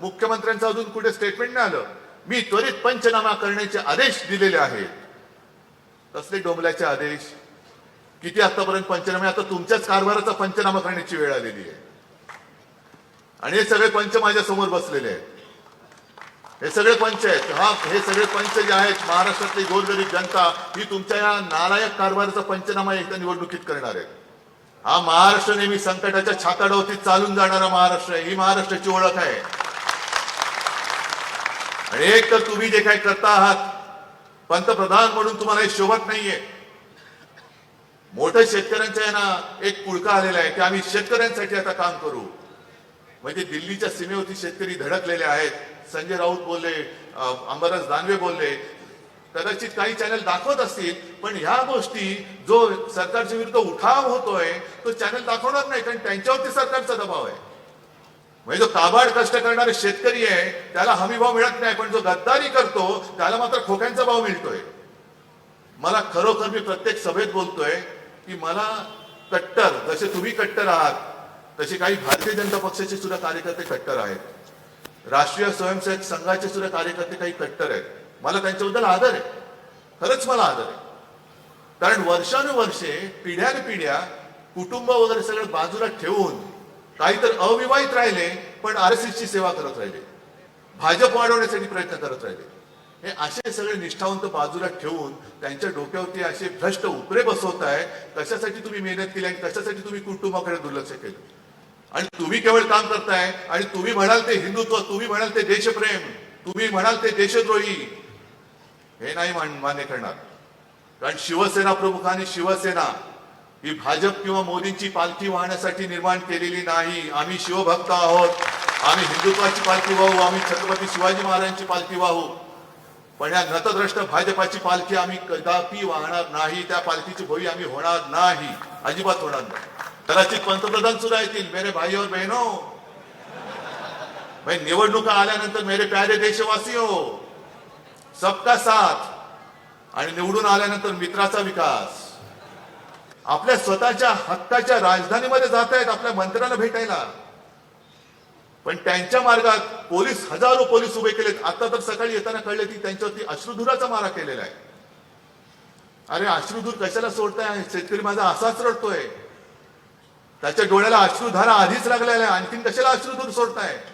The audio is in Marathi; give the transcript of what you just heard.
मुख्यमंत्र्यांचं अजून कुठे स्टेटमेंट नाही आलं मी त्वरित पंचनामा करण्याचे आदेश दिलेले आहेत. कसले डोंबल्याचे आदेश? किती आतापर्यंत पंचनामे? आता तुमच्याच कारभाराचा पंचनामा करण्याची वेळ आलेली आहे. आणि हे सगळे पंच माझ्यासमोर बसलेले आहेत. हे सगळे पंच आहेत. हा हे सगळे पंच जे आहेत महाराष्ट्रातली गोरगरीब जनता ही तुमच्या या नालायक कारभाराचा पंचनामा एकदा निवडणुकीत करणार आहे हा महाराष्ट्र नेहमी संकटाच्या छाताडावरती चालून जाणारा महाराष्ट्र आहे. ही महाराष्ट्राची ओळख आहे. आणि एक तर तुम्ही जे काही करता आहात पंतप्रधान म्हणून तुम्हाला हे शोभत नाहीये. मोठ्या शेतकऱ्यांच्या ना एक पुळका आलेला आहे की आम्ही शेतकऱ्यांसाठी आता काम करू. म्हणजे दिल्लीच्या सीमेवरती शेतकरी धडकलेले आहेत. संजय राऊत बोलले अंबरस दानवे बोलले. कदाचित काही चॅनल दाखवत असतील पण ह्या गोष्टी जो सरकारच्या विरुद्ध उठाव होतोय तो चॅनल दाखवणार नाही कारण त्यांच्यावरती सरकारचा दबाव आहे. म्हणजे जो काबाड कष्ट करणारे शेतकरी आहे त्याला हमी भाव मिळत नाही पण जो गद्दारी करतो त्याला मात्र खोक्यांचा भाव मिळतोय. मला खरोखर मी प्रत्येक सभेत बोलतोय की मला कट्टर जसे तुम्ही कट्टर आहात तसे काही भारतीय जनता पक्षाचे सुद्धा कार्यकर्ते कट्टर आहेत. राष्ट्रीय स्वयंसेवक संघाचे सुद्धा कार्यकर्ते काही कट्टर आहेत. मला त्यांच्याबद्दल आदर आहे. खरंच मला आदर आहे. कारण वर्षानुवर्षे पिढ्यानपिढ्या कुटुंब वगैरे सगळं बाजूला ठेवून काही तर अविवाहित राहिले पण आर एस ची सेवा करत राहिले. भाजप वाढवण्यासाठी प्रयत्न करत राहिले. हे असे सगळे निष्ठावंत बाजूला ठेवून त्यांच्या डोक्यावरती असे भ्रष्ट उपरे बसवत आहे कशासाठी तुम्ही मेहनत केली आणि कशासाठी तुम्ही कुटुंबाकडे दुर्लक्ष केलं? आणि तुम्ही केवळ काम करताय आणि तुम्ही म्हणाल ते हिंदुत्व तुम्ही म्हणाल ते देशप्रेम तुम्ही म्हणाल ते देशद्रोही. हे नाही मान- मान्य करणार. कारण शिवसेना प्रमुखांनी शिवसेना ही भाजप किंवा मोदींची पालखी वाहण्यासाठी निर्माण केलेली नाही. आम्ही शिवभक्त आहोत. आम्ही हिंदुत्वाची पालखी वाहू आम्ही छत्रपती शिवाजी महाराजांची पालखी वाहू. पण या नतद्रष्ट भाजपाची पालखी आम्ही कदापि वाहणार नाही. त्या पालखीची भोई आम्ही होणार नाही. अजिबात होणार नाही. कदाचित पंतप्रधान सुद्धा येतील. मेरे भाई और बहनो भाई निवडणुका आल्यानंतर मेरे प्यारे देशवासी हो सबका साथ. आणि निवडून आल्यानंतर मित्राचा विकास. आपल्या स्वतःच्या हक्काच्या राजधानीमध्ये जात आहेत आपल्या मंत्र्यांना भेटायला. पण त्यांच्या मार्गात पोलीस हजारो पोलीस उभे केलेत. आता तर सकाळी येताना कळले की त्यांच्यावरती अश्रुधुराचा मारा केलेला आहे. अरे अश्रुधूर कशाला सोडताय? शेतकरी माझा असाच रडतोय. त्याच्या डोळ्याला अश्रुधारा आधीच लागलेला आहे. आणखीन कशाला अश्रुधूर सोडताय?